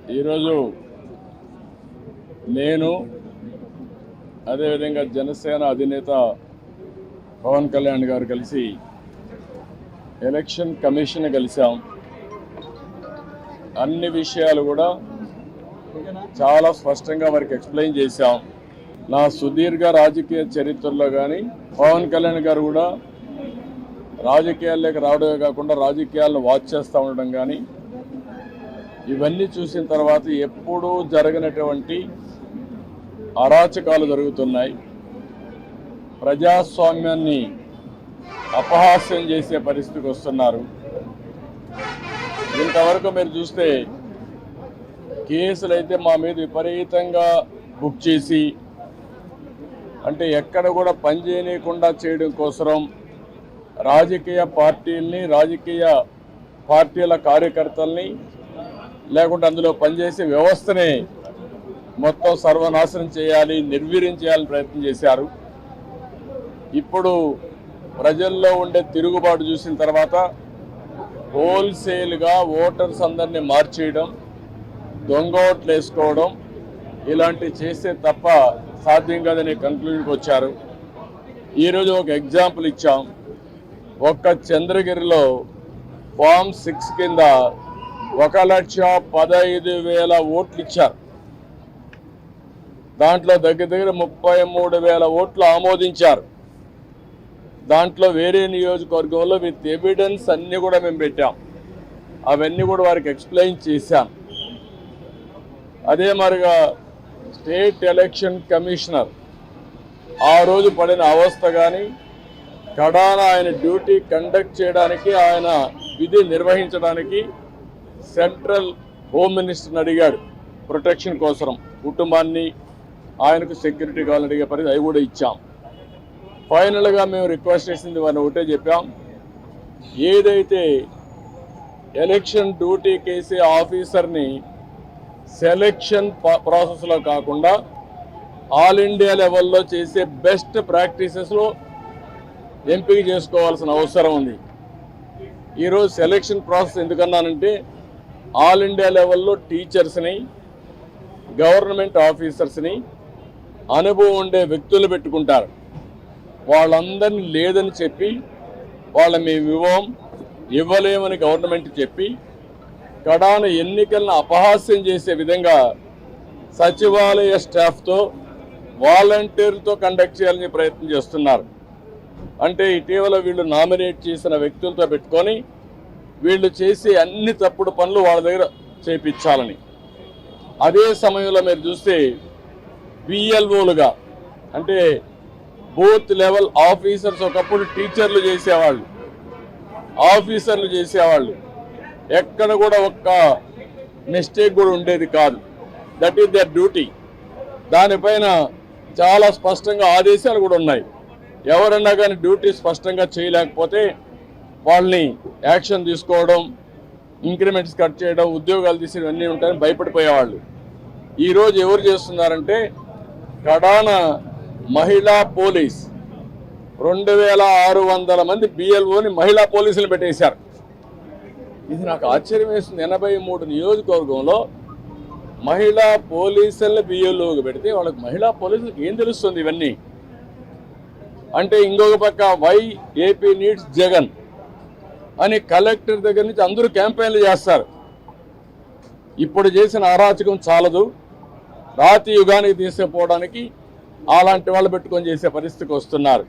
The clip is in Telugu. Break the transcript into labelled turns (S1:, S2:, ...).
S1: ఈరోజు నేను అదేవిధంగా జనసేన అధినేత పవన్ కళ్యాణ్ గారు కలిసి ఎలక్షన్ కమిషన్ కలిసాం అన్ని విషయాలు కూడా చాలా స్పష్టంగా వారికి ఎక్స్ప్లెయిన్ చేశాం. నా సుదీర్ఘ రాజకీయ చరిత్రలో కానీ పవన్ కళ్యాణ్ గారు కూడా రాజకీయాల్లోకి రావడమే కాకుండా రాజకీయాలను వాచ్ చేస్తూ ఉండడం కానీ ఇవన్నీ చూసిన తర్వాత ఎప్పుడూ జరగనటువంటి అరాచకాలు జరుగుతున్నాయి. ప్రజాస్వామ్యాన్ని అపహాస్యం చేసే పరిస్థితికి వస్తున్నారు. ఇంతవరకు మీరు చూస్తే కేసులు అయితే మా మీద విపరీతంగా బుక్ చేసి అంటే ఎక్కడ కూడా పని చేయడం కోసరం రాజకీయ పార్టీల్ని రాజకీయ పార్టీల కార్యకర్తల్ని లేకుంటే అందులో పనిచేసే వ్యవస్థని మొత్తం సర్వనాశనం చేయాలి నిర్వీర్యం చేయాలని ప్రయత్నం చేశారు. ఇప్పుడు ప్రజల్లో ఉండే తిరుగుబాటు చూసిన తర్వాత హోల్సేల్గా ఓటర్స్ అందరినీ మార్చేయడం దొంగ ఓట్లు వేసుకోవడం ఇలాంటివి చేస్తే తప్ప సాధ్యం కాదని కంక్లూజన్కి వచ్చారు. ఈరోజు ఒక ఎగ్జాంపుల్ ఇచ్చాం. ఒక్క చంద్రగిరిలో ఫామ్ సిక్స్ కింద ఒక లక్ష పదహైదు వేల ఓట్లు ఇచ్చారు. దాంట్లో దగ్గర దగ్గర ముప్పై మూడు వేల ఓట్లు ఆమోదించారు. దాంట్లో వేరే నియోజకవర్గంలో విత్ ఎవిడెన్స్ అన్నీ కూడా మేము పెట్టాం. అవన్నీ కూడా వారికి ఎక్స్ప్లెయిన్ చేశాం. అదే మరిగా స్టేట్ ఎలక్షన్ కమిషనర్ ఆ రోజు పడిన అవస్థ కానీ కడాన ఆయన డ్యూటీ కండక్ట్ చేయడానికి ఆయన విధి నిర్వహించడానికి సెంట్రల్ హోమ్ మినిస్టర్ని అడిగాడు ప్రొటెక్షన్ కోసం కుటుంబాన్ని ఆయనకు సెక్యూరిటీ కావాలని అడిగే పరిస్థితి అవి కూడా ఇచ్చాం. ఫైనల్గా మేము రిక్వెస్ట్ చేసింది వారిని ఒకటే చెప్పాం. ఏదైతే ఎలక్షన్ డ్యూటీ కేసే ఆఫీసర్ని సెలక్షన్ ప్రాసెస్లో కాకుండా ఆల్ ఇండియా లెవెల్లో చేసే బెస్ట్ ప్రాక్టీసెస్లో ఎంపిక చేసుకోవాల్సిన అవసరం ఉంది. ఈరోజు సెలక్షన్ ప్రాసెస్ ఎందుకన్నానంటే ఆల్ ఇండియా లెవెల్లో టీచర్స్ని గవర్నమెంట్ ఆఫీసర్స్ని అనుభవం ఉండే వ్యక్తులు పెట్టుకుంటారు. వాళ్ళందరినీ లేదని చెప్పి వాళ్ళ మేము ఇవ్వం ఇవ్వలేమని గవర్నమెంట్ చెప్పి కడాన ఎన్నికలను అపహాస్యం చేసే విధంగా సచివాలయ స్టాఫ్తో వాలంటీర్తో కండక్ట్ చేయాలని ప్రయత్నం చేస్తున్నారు. అంటే ఇటీవల వీళ్ళు నామినేట్ చేసిన వ్యక్తులతో పెట్టుకొని వీళ్ళు చేసే అన్ని తప్పుడు పనులు వాళ్ళ దగ్గర చేపించాలని. అదే సమయంలో మీరు చూస్తే బిఎల్ఓలుగా అంటే బూత్ లెవెల్ ఆఫీసర్స్ ఒకప్పుడు టీచర్లు చేసేవాళ్ళు. ఆఫీసర్లు చేసేవాళ్ళు. ఎక్కడ కూడా ఒక్క మిస్టేక్ కూడా ఉండేది కాదు. దట్ ఈస్ దర్ డ్యూటీ దానిపైన చాలా స్పష్టంగా ఆదేశాలు కూడా ఉన్నాయి. ఎవరన్నా కానీ డ్యూటీ స్పష్టంగా చేయలేకపోతే వాళ్ళని యాక్షన్ తీసుకోవడం ఇంక్రిమెంట్స్ కట్ చేయడం ఉద్యోగాలు తీసి అన్నీ ఉంటాయని భయపడిపోయేవాళ్ళు. ఈరోజు ఎవరు చేస్తున్నారంటే కడాన మహిళా పోలీస్. రెండు వేల ఆరు వందల మంది బిఎల్ఓని మహిళా పోలీసులు పెట్టేశారు. ఇది నాకు ఆశ్చర్యం వేస్తుంది. ఎనభై మూడు నియోజకవర్గంలో మహిళా పోలీసులను బిఎల్ఓకి పెడితే వాళ్ళకి మహిళా పోలీసులకు ఏం తెలుస్తుంది ఇవన్నీ? అంటే ఇంకొక పక్క వై ఏపీ నీడ్స్ జగన్. అని కలెక్టర్ దగ్గర నుంచి అందరూ క్యాంపెయిన్లు చేస్తారు. ఇప్పుడు చేసిన అరాచకం చాలదు. రాతి యుగానికి తీసుకుపోవడానికి అలాంటి వాళ్ళు పెట్టుకొని చేసే పరిస్థితికి వస్తున్నారు.